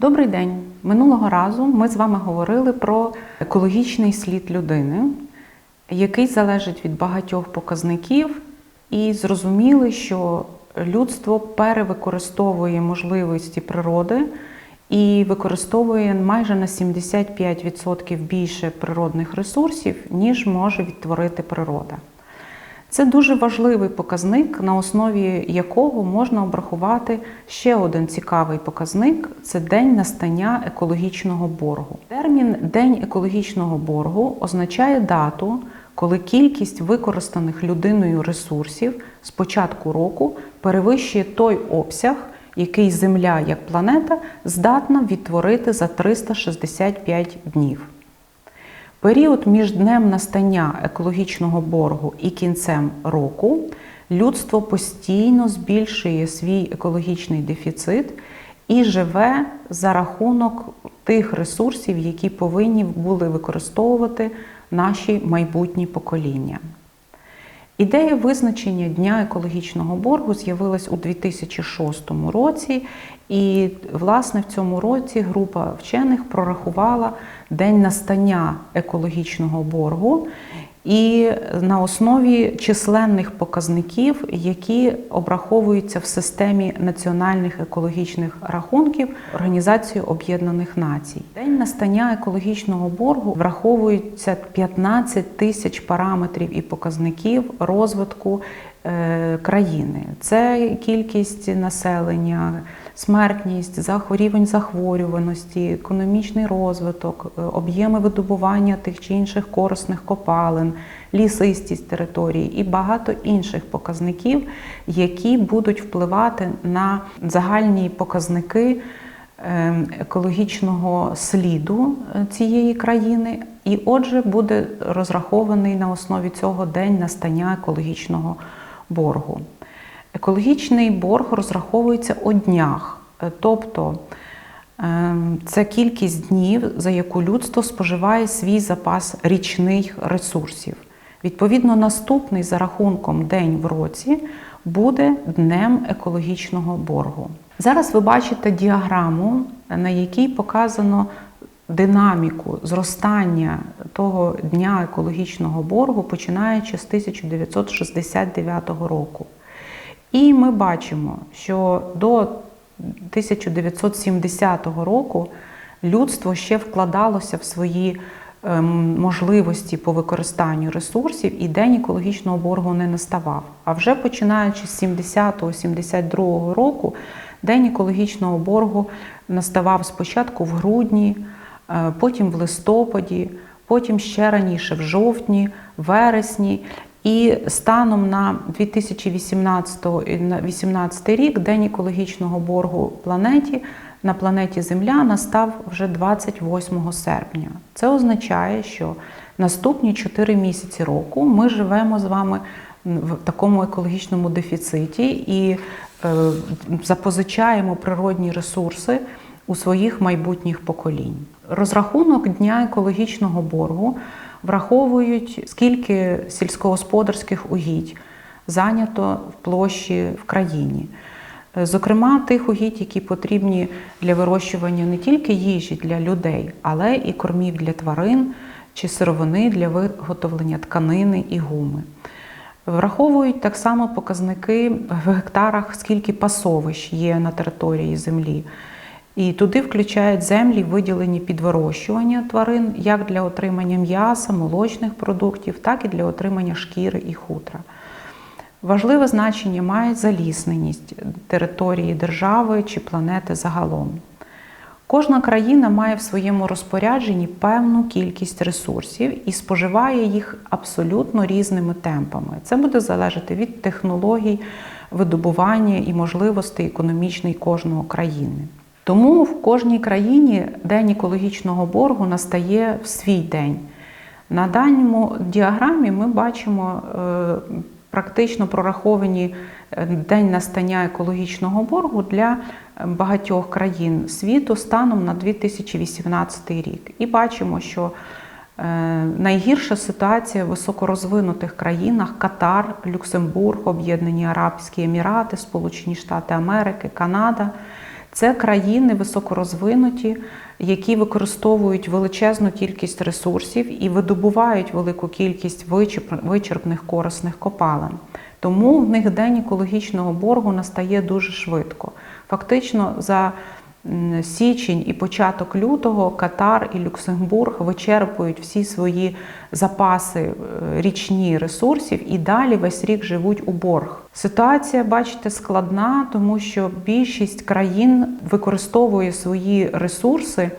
Добрий день! Минулого разу ми з вами говорили про екологічний слід людини, який залежить від багатьох показників, і зрозуміли, що людство перевикористовує можливості природи і використовує майже на 75% більше природних ресурсів, ніж може відтворити природа. Це дуже важливий показник, на основі якого можна обрахувати ще один цікавий показник це день настання екологічного боргу. Термін День екологічного боргу означає дату, коли кількість використаних людиною ресурсів з початку року перевищує той обсяг, який Земля як планета здатна відтворити за 365 днів. Період між днем настання екологічного боргу і кінцем року людство постійно збільшує свій екологічний дефіцит і живе за рахунок тих ресурсів, які повинні були використовувати наші майбутні покоління. Ідея визначення Дня екологічного боргу з'явилась у 2006 році, і, власне, в цьому році група вчених прорахувала день настання екологічного боргу і на основі численних показників, які обраховуються в системі національних екологічних рахунків Організації Об'єднаних Націй. День настання екологічного боргу враховується 15 тисяч параметрів і показників розвитку країни. Це кількість населення, смертність, рівень захворюваності, економічний розвиток, е, об'єми видобування тих чи інших корисних копалин, лісистість території і багато інших показників, які будуть впливати на загальні показники ем, екологічного сліду е, цієї країни, і отже, буде розрахований на основі цього день настання екологічного боргу. Екологічний борг розраховується у днях, е, тобто ем, це кількість днів, за яку людство споживає свій запас річних ресурсів. Відповідно, наступний за рахунком день в році буде днем екологічного боргу. Зараз ви бачите діаграму, на якій показано динаміку зростання того дня екологічного боргу, починаючи з 1969 року. І ми бачимо, що до 1970 року людство ще вкладалося в свої ем, можливості по використанню ресурсів, і день екологічного боргу не наставав. А вже починаючи з 70-72 року, день екологічного боргу наставав спочатку в грудні, потім в листопаді, потім ще раніше в жовтні, вересні. І станом на 2018 рік День екологічного боргу планеті на планеті Земля настав вже 28 серпня. Це означає, що наступні 4 місяці року ми живемо з вами в такому екологічному дефіциті і е, запозичаємо природні ресурси у своїх майбутніх поколінь. Розрахунок дня екологічного боргу враховують, скільки сільськогосподарських угідь зайнято в площі в країні. Зокрема, тих угідь, які потрібні для вирощування не тільки їжі для людей, але і кормів для тварин чи сировини для виготовлення тканини і гуми. Враховують так само показники в гектарах, скільки пасовищ є на території землі. І туди включають землі, виділені під вирощування тварин, як для отримання м'яса, молочних продуктів, так і для отримання шкіри і хутра. Важливе значення має залісненість території держави чи планети загалом. Кожна країна має в своєму розпорядженні певну кількість ресурсів і споживає їх абсолютно різними темпами. Це буде залежати від технологій видобування і можливостей економічної кожного країни. Тому в кожній країні день екологічного боргу настає в свій день. На даному діаграмі ми бачимо е, практично прораховані е, день настання екологічного боргу для багатьох країн світу станом на 2018 рік. І бачимо, що е, найгірша ситуація в високорозвинутих країнах Катар, Люксембург, Об'єднані Арабські Емірати, Сполучені Штати Америки, Канада. Це країни високорозвинуті, які використовують величезну кількість ресурсів і видобувають велику кількість вичерп- вичерпних корисних копалин. Тому в них день екологічного боргу настає дуже швидко. Фактично, за січень і початок лютого Катар і Люксембург вичерпують всі свої запаси е, річні ресурсів і далі весь рік живуть у борг. Ситуація, бачите, складна, тому що більшість країн використовує свої ресурси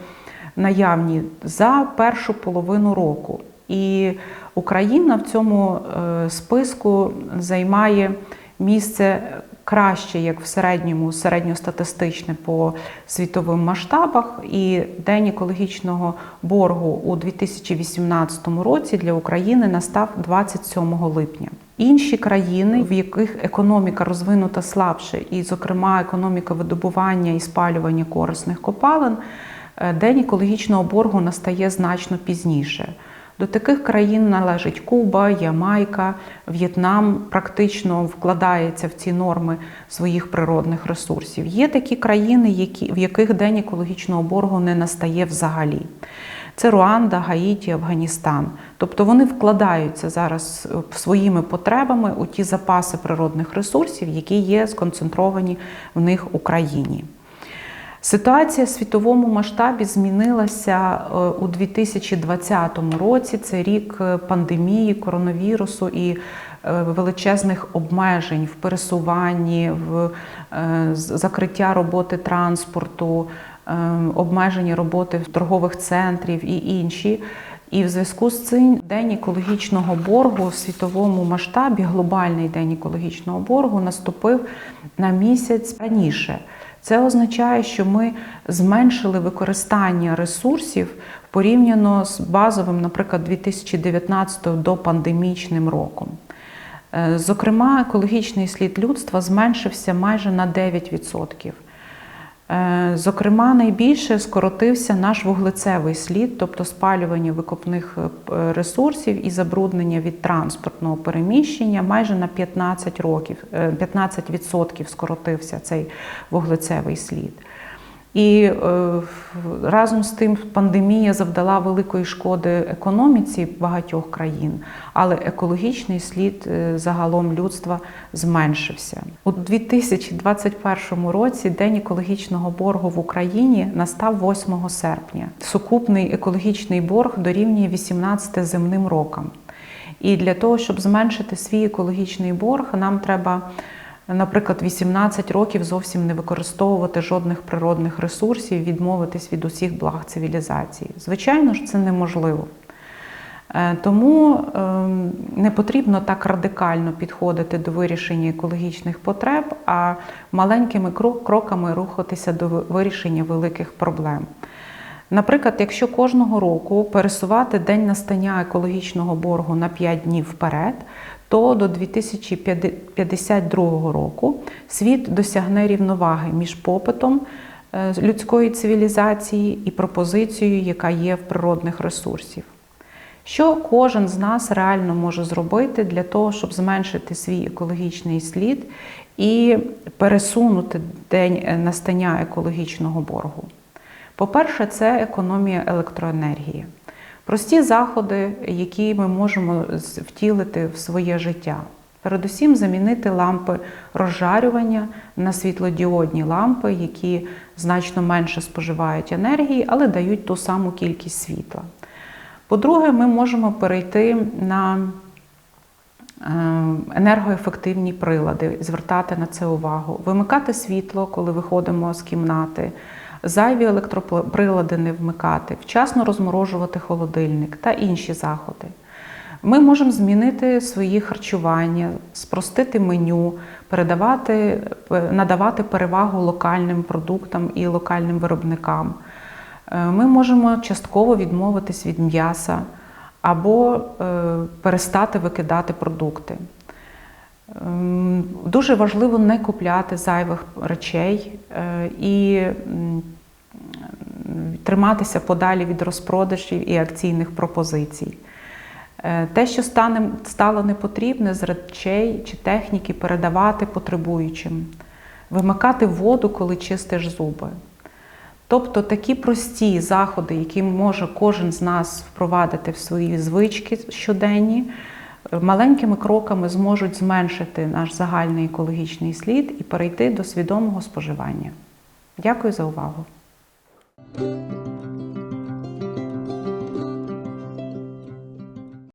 наявні за першу половину року. І Україна в цьому е, списку займає місце краще, як в середньому, середньостатистичне по світовим масштабах. І День екологічного боргу у 2018 році для України настав 27 липня. Інші країни, в яких економіка розвинута слабше, і, зокрема, економіка видобування і спалювання корисних копалин, е, день екологічного боргу настає значно пізніше. До таких країн належить Куба, Ямайка, В'єтнам практично вкладається в ці норми своїх природних ресурсів. Є такі країни, які, в яких день екологічного боргу не настає взагалі. Це Руанда, Гаїті, Афганістан. Тобто вони вкладаються зараз е, своїми потребами у ті запаси природних ресурсів, які є сконцентровані в них у країні. Ситуація в світовому масштабі змінилася е, у 2020 році. Це рік е, пандемії, коронавірусу і е, величезних обмежень в пересуванні, в закриття роботи транспорту, обмеження роботи торгових центрів і інші. І в зв'язку з цим день екологічного боргу в світовому масштабі, глобальний день екологічного боргу, наступив на місяць раніше. Це означає, що ми зменшили використання ресурсів порівняно з базовим, наприклад, 2019 до пандемічним роком. Е, Зокрема, екологічний слід людства зменшився майже на 9%. Е, Зокрема, найбільше скоротився наш вуглецевий слід, тобто спалювання викопних е, ресурсів і забруднення від транспортного переміщення майже на 15 років, е, 15% скоротився цей вуглецевий слід. І е, разом з тим пандемія завдала великої шкоди економіці багатьох країн, але екологічний слід е, загалом людства зменшився. У 2021 році День екологічного боргу в Україні настав 8 серпня. Сукупний екологічний борг дорівнює 18 земним рокам. І для того, щоб зменшити свій екологічний борг, нам треба наприклад, 18 років зовсім не використовувати жодних природних ресурсів, відмовитись від усіх благ цивілізації. Звичайно ж, це неможливо. Е, Тому ем, не потрібно так радикально підходити до вирішення екологічних потреб, а маленькими кроками рухатися до вирішення великих проблем. Наприклад, якщо кожного року пересувати день настання екологічного боргу на 5 днів вперед, то до 2052 року світ досягне рівноваги між попитом е, людської цивілізації і пропозицією, яка є в природних ресурсів. Що кожен з нас реально може зробити для того, щоб зменшити свій екологічний слід і пересунути день е, настання екологічного боргу? По-перше, це економія електроенергії. Прості заходи, які ми можемо втілити в своє життя. Передусім замінити лампи розжарювання на світлодіодні лампи, які значно менше споживають енергії, але дають ту саму кількість світла. По-друге, ми можемо перейти на е, енергоефективні прилади, звертати на це увагу, вимикати світло, коли виходимо з кімнати, зайві електроприлади не вмикати, вчасно розморожувати холодильник та інші заходи. Ми можемо змінити свої харчування, спростити меню, передавати, е, надавати перевагу локальним продуктам і локальним виробникам. Е, Ми можемо частково відмовитись від м'яса або е, перестати викидати продукти. Ем, Дуже важливо не купляти зайвих речей е, і триматися подалі від розпродажів і акційних пропозицій. Е, Те, що стане, стало непотрібне з речей чи техніки, передавати потребуючим. вимикати воду, коли чистиш зуби. Тобто такі прості заходи, які може кожен з нас впровадити в свої звички щоденні, маленькими кроками зможуть зменшити наш загальний екологічний слід і перейти до свідомого споживання. Дякую за увагу.